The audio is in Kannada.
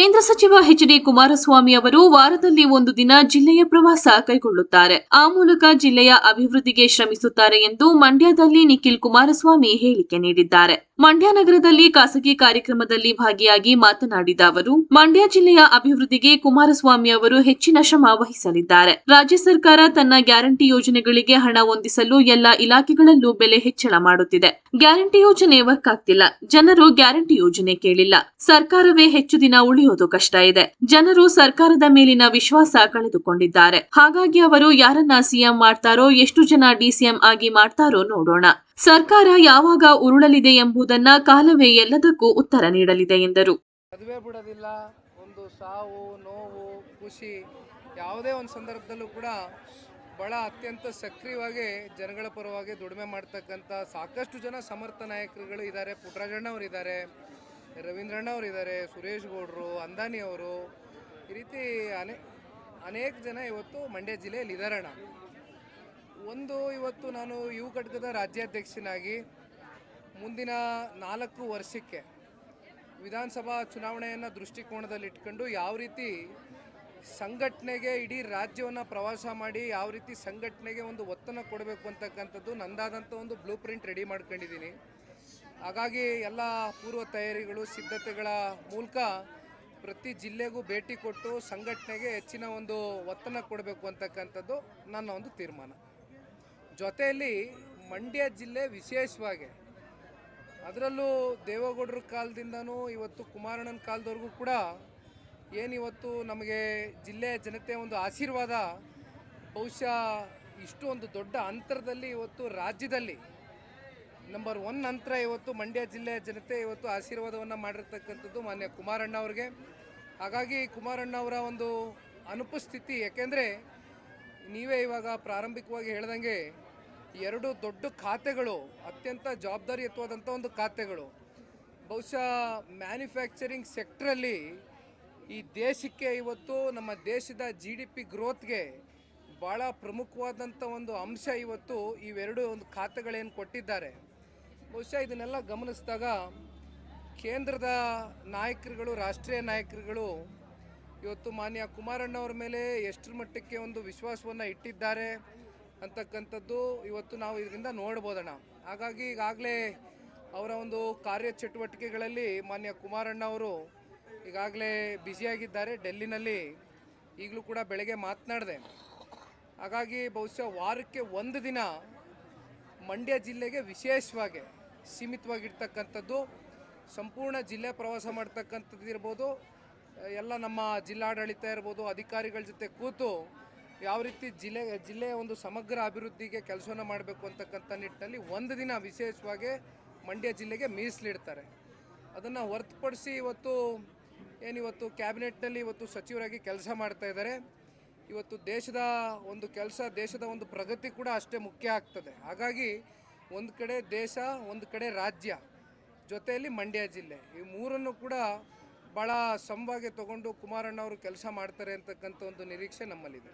ಕೇಂದ್ರ ಸಚಿವ ಎಚ್ ಡಿ ಕುಮಾರಸ್ವಾಮಿ ಅವರು ವಾರದಲ್ಲಿ ಒಂದು ದಿನ ಜಿಲ್ಲೆಯ ಪ್ರವಾಸ ಕೈಗೊಳ್ಳುತ್ತಾರೆ. ಆ ಮೂಲಕ ಜಿಲ್ಲೆಯ ಅಭಿವೃದ್ಧಿಗೆ ಶ್ರಮಿಸುತ್ತಾರೆ ಎಂದು ಮಂಡ್ಯದಲ್ಲಿ ನಿಖಿಲ್ ಕುಮಾರಸ್ವಾಮಿ ಹೇಳಿಕೆ ನೀಡಿದ್ದಾರೆ. ಮಂಡ್ಯ ನಗರದಲ್ಲಿ ಖಾಸಗಿ ಕಾರ್ಯಕ್ರಮದಲ್ಲಿ ಭಾಗಿಯಾಗಿ ಮಾತನಾಡಿದ ಅವರು, ಮಂಡ್ಯ ಜಿಲ್ಲೆಯ ಅಭಿವೃದ್ಧಿಗೆ ಕುಮಾರಸ್ವಾಮಿ ಅವರು ಹೆಚ್ಚಿನ ಶ್ರಮ ವಹಿಸಲಿದ್ದಾರೆ. ರಾಜ್ಯ ಸರ್ಕಾರ ತನ್ನ ಗ್ಯಾರಂಟಿ ಯೋಜನೆಗಳಿಗೆ ಹಣ ಹೊಂದಿಸಲು ಎಲ್ಲ ಇಲಾಖೆಗಳಲ್ಲೂ ಬೆಲೆ ಹೆಚ್ಚಳ ಮಾಡುತ್ತಿದೆ. ಗ್ಯಾರಂಟಿ ಯೋಜನೆ ವರ್ಕ್ ಆಗ್ತಿಲ್ಲ. ಜನರು ಗ್ಯಾರಂಟಿ ಯೋಜನೆ ಕೇಳಿಲ್ಲ. ಸರ್ಕಾರವೇ ಹೆಚ್ಚು ದಿನ ಉಳಿಯೋದು ಕಷ್ಟ ಇದೆ. ಜನರು ಸರ್ಕಾರದ ಮೇಲಿನ ವಿಶ್ವಾಸ ಕಳೆದುಕೊಂಡಿದ್ದಾರೆ. ಹಾಗಾಗಿ ಅವರು ಯಾರನ್ನ ಸಿಎಂ ಮಾಡ್ತಾರೋ, ಎಷ್ಟು ಜನ ಡಿಸಿಎಂ ಆಗಿ ಮಾಡ್ತಾರೋ ನೋಡೋಣ. ಸರ್ಕಾರ ಯಾವಾಗ ಉರುಳಲಿದೆ ಎಂಬುದನ್ನ ಕಾಲವೇ ಎಲ್ಲದಕ್ಕೂ ಉತ್ತರ ನೀಡಲಿದೆ ಎಂದರು. ಮದುವೆ ಬಿಡೋದಿಲ್ಲ, ಒಂದು ಸಾವು, ನೋವು, ಖುಷಿ, ಯಾವುದೇ ಒಂದು ಸಂದರ್ಭದಲ್ಲೂ ಕೂಡ ಬಹಳ ಅತ್ಯಂತ ಸಕ್ರಿಯವಾಗಿ ಜನಗಳ ಪರವಾಗಿ ದುಡಿಮೆ ಮಾಡ್ತಕ್ಕಂಥ ಸಾಕಷ್ಟು ಜನ ಸಮರ್ಥ ನಾಯಕರುಗಳು ಇದ್ದಾರೆ. ಪುಟ್ಟರಾಜಣ್ಣವ್ರು ಇದ್ದಾರೆ ರವೀಂದ್ರಣ್ಣ ಅವರು ಇದ್ದಾರೆ, ಸುರೇಶ್ ಗೌಡರು, ಅಂದಾನಿ ಅವರು. ಈ ರೀತಿ ಅನೇ, ಅನೇಕ ಜನ ಇವತ್ತು ಮಂಡ್ಯ ಜಿಲ್ಲೆಯಲ್ಲಿ ಇದ್ದಾರಣ್ಣ ಒಂದು ಇವತ್ತು ನಾನು ಯುವ ಘಟಕದ ರಾಜ್ಯಾಧ್ಯಕ್ಷನಾಗಿ ಮುಂದಿನ ನಾಲ್ಕು ವರ್ಷಕ್ಕೆ ವಿಧಾನಸಭಾ ಚುನಾವಣೆಯನ್ನು ದೃಷ್ಟಿಕೋನದಲ್ಲಿ ಇಟ್ಕೊಂಡು ಯಾವ ರೀತಿ ಸಂಘಟನೆಗೆ ಇಡೀ ರಾಜ್ಯವನ್ನು ಪ್ರವಾಸ ಮಾಡಿ ಯಾವ ರೀತಿ ಸಂಘಟನೆಗೆ ಒಂದು ಒತ್ತನ್ನು ಕೊಡಬೇಕು ಅಂತಕ್ಕಂಥದ್ದು ನಂದಾದಂಥ ಒಂದು ಬ್ಲೂ ಪ್ರಿಂಟ್ ರೆಡಿ ಮಾಡ್ಕೊಂಡಿದ್ದೀನಿ. ಹಾಗಾಗಿ ಎಲ್ಲ ಪೂರ್ವ ತಯಾರಿಗಳು, ಸಿದ್ಧತೆಗಳ ಮೂಲಕ ಪ್ರತಿ ಜಿಲ್ಲೆಗೂ ಭೇಟಿ ಕೊಟ್ಟು ಸಂಘಟನೆಗೆ ಹೆಚ್ಚಿನ ಒಂದು ಒತ್ತನ್ನು ಕೊಡಬೇಕು ಅಂತಕ್ಕಂಥದ್ದು ನನ್ನ ಒಂದು ತೀರ್ಮಾನ. ಜೊತೆಯಲ್ಲಿ ಮಂಡ್ಯ ಜಿಲ್ಲೆ ವಿಶೇಷವಾಗಿ ಅದರಲ್ಲೂ ದೇವೇಗೌಡರ ಕಾಲದಿಂದನೂ ಇವತ್ತು ಕುಮಾರಣ್ಣನ ಕಾಲದವರೆಗೂ ಕೂಡ ಏನಿವತ್ತು ನಮಗೆ ಜಿಲ್ಲೆಯ ಜನತೆ ಒಂದು ಆಶೀರ್ವಾದ, ಬಹುಶಃ ಇಷ್ಟು ಒಂದು ದೊಡ್ಡ ಅಂತರದಲ್ಲಿ ಇವತ್ತು ರಾಜ್ಯದಲ್ಲಿ ನಂಬರ್ ಒನ್ ನಂತರ ಇವತ್ತು ಮಂಡ್ಯ ಜಿಲ್ಲೆಯ ಜನತೆ ಇವತ್ತು ಆಶೀರ್ವಾದವನ್ನು ಮಾಡಿರ್ತಕ್ಕಂಥದ್ದು ಮಾನ್ಯ ಕುಮಾರಣ್ಣ ಅವ್ರಿಗೆ. ಹಾಗಾಗಿ ಕುಮಾರಣ್ಣ ಅವರ ಒಂದು ಅನುಪಸ್ಥಿತಿ, ಯಾಕೆಂದರೆ ನೀವೇ ಇವಾಗ ಪ್ರಾರಂಭಿಕವಾಗಿ ಹೇಳ್ದಂಗೆ ಎರಡು ದೊಡ್ಡ ಖಾತೆಗಳು, ಅತ್ಯಂತ ಜವಾಬ್ದಾರಿಯುತವಾದಂಥ ಒಂದು ಖಾತೆಗಳು. ಬಹುಶಃ ಮ್ಯಾನುಫ್ಯಾಕ್ಚರಿಂಗ್ ಸೆಕ್ಟ್ರಲ್ಲಿ ಈ ದೇಶಕ್ಕೆ ಇವತ್ತು ನಮ್ಮ ದೇಶದ ಜಿ ಡಿ ಪಿ ಗ್ರೋತ್ಗೆ ಭಾಳ ಪ್ರಮುಖವಾದಂಥ ಒಂದು ಅಂಶ ಇವತ್ತು ಇವೆರಡು ಒಂದು ಖಾತೆಗಳೇನು ಕೊಟ್ಟಿದ್ದಾರೆ. ಬಹುಶಃ ಇದನ್ನೆಲ್ಲ ಗಮನಿಸಿದಾಗ ಕೇಂದ್ರದ ನಾಯಕರುಗಳು, ರಾಷ್ಟ್ರೀಯ ನಾಯಕರುಗಳು ಇವತ್ತು ಮಾನ್ಯ ಕುಮಾರಣ್ಣವ್ರ ಮೇಲೆ ಎಷ್ಟರ ಮಟ್ಟಕ್ಕೆ ಒಂದು ವಿಶ್ವಾಸವನ್ನು ಇಟ್ಟಿದ್ದಾರೆ. ಅಂತಕ್ಕಂಥದ್ದು ಇವತ್ತು ನಾವು ಇದರಿಂದ ನೋಡ್ಬೋದಣ್ಣ. ಹಾಗಾಗಿ ಈಗಾಗಲೇ ಅವರ ಒಂದು ಕಾರ್ಯಚಟುವಟಿಕೆಗಳಲ್ಲಿ ಮಾನ್ಯ ಕುಮಾರಣ್ಣ ಅವರು ಈಗಾಗಲೇ ಬ್ಯುಸಿಯಾಗಿದ್ದಾರೆ. ಡೆಲ್ಲಿನಲ್ಲಿ ಈಗಲೂ ಕೂಡ ಬೆಳಗ್ಗೆ ಮಾತನಾಡಿದೆ. ಹಾಗಾಗಿ ಬಹುಶಃ ವಾರಕ್ಕೆ ಒಂದು ದಿನ ಮಂಡ್ಯ ಜಿಲ್ಲೆಗೆ ವಿಶೇಷವಾಗಿ ಸೀಮಿತವಾಗಿರ್ತಕ್ಕಂಥದ್ದು. ಸಂಪೂರ್ಣ ಜಿಲ್ಲೆ ಪ್ರವಾಸ ಮಾಡ್ತಕ್ಕಂಥದ್ದು ಇರ್ಬೋದು ಎಲ್ಲ ನಮ್ಮ ಜಿಲ್ಲಾಡಳಿತ ಇರ್ಬೋದು, ಅಧಿಕಾರಿಗಳ ಜೊತೆ ಕೂತು ಯಾವ ರೀತಿ ಜಿಲ್ಲೆ ಜಿಲ್ಲೆಯ ಒಂದು ಸಮಗ್ರ ಅಭಿವೃದ್ಧಿಗೆ ಕೆಲಸವನ್ನು ಮಾಡಬೇಕು ಅಂತಕ್ಕಂಥ ನಿಟ್ಟಿನಲ್ಲಿ ಒಂದು ದಿನ ವಿಶೇಷವಾಗಿ ಮಂಡ್ಯ ಜಿಲ್ಲೆಗೆ ಮೀಸಲಿಡ್ತಾರೆ. ಅದನ್ನು ಹೊರತುಪಡಿಸಿ ಇವತ್ತು ಏನಿವತ್ತು ಕ್ಯಾಬಿನೆಟ್ನಲ್ಲಿ ಇವತ್ತು ಸಚಿವರಾಗಿ ಕೆಲಸ ಮಾಡ್ತಾ ಇದ್ದಾರೆ. ಇವತ್ತು ದೇಶದ ಒಂದು ಕೆಲಸ, ದೇಶದ ಒಂದು ಪ್ರಗತಿ ಕೂಡ ಅಷ್ಟೇ ಮುಖ್ಯ ಆಗ್ತದೆ. ಹಾಗಾಗಿ ಒಂದು ಕಡೆ ದೇಶ, ಒಂದು ಕಡೆ ರಾಜ್ಯ ಜೊತೆಯಲ್ಲಿ ಮಂಡ್ಯ ಜಿಲ್ಲೆ ಈ ಮೂರನ್ನು ಕೂಡ ಭಾಳ ಸಮವಾಗಿ ತಗೊಂಡು ಕುಮಾರಣ್ಣ ಅವರು ಕೆಲಸ ಮಾಡ್ತಾರೆ ಅಂತಕ್ಕಂಥ ಒಂದು ನಿರೀಕ್ಷೆ ನಮ್ಮಲ್ಲಿದೆ.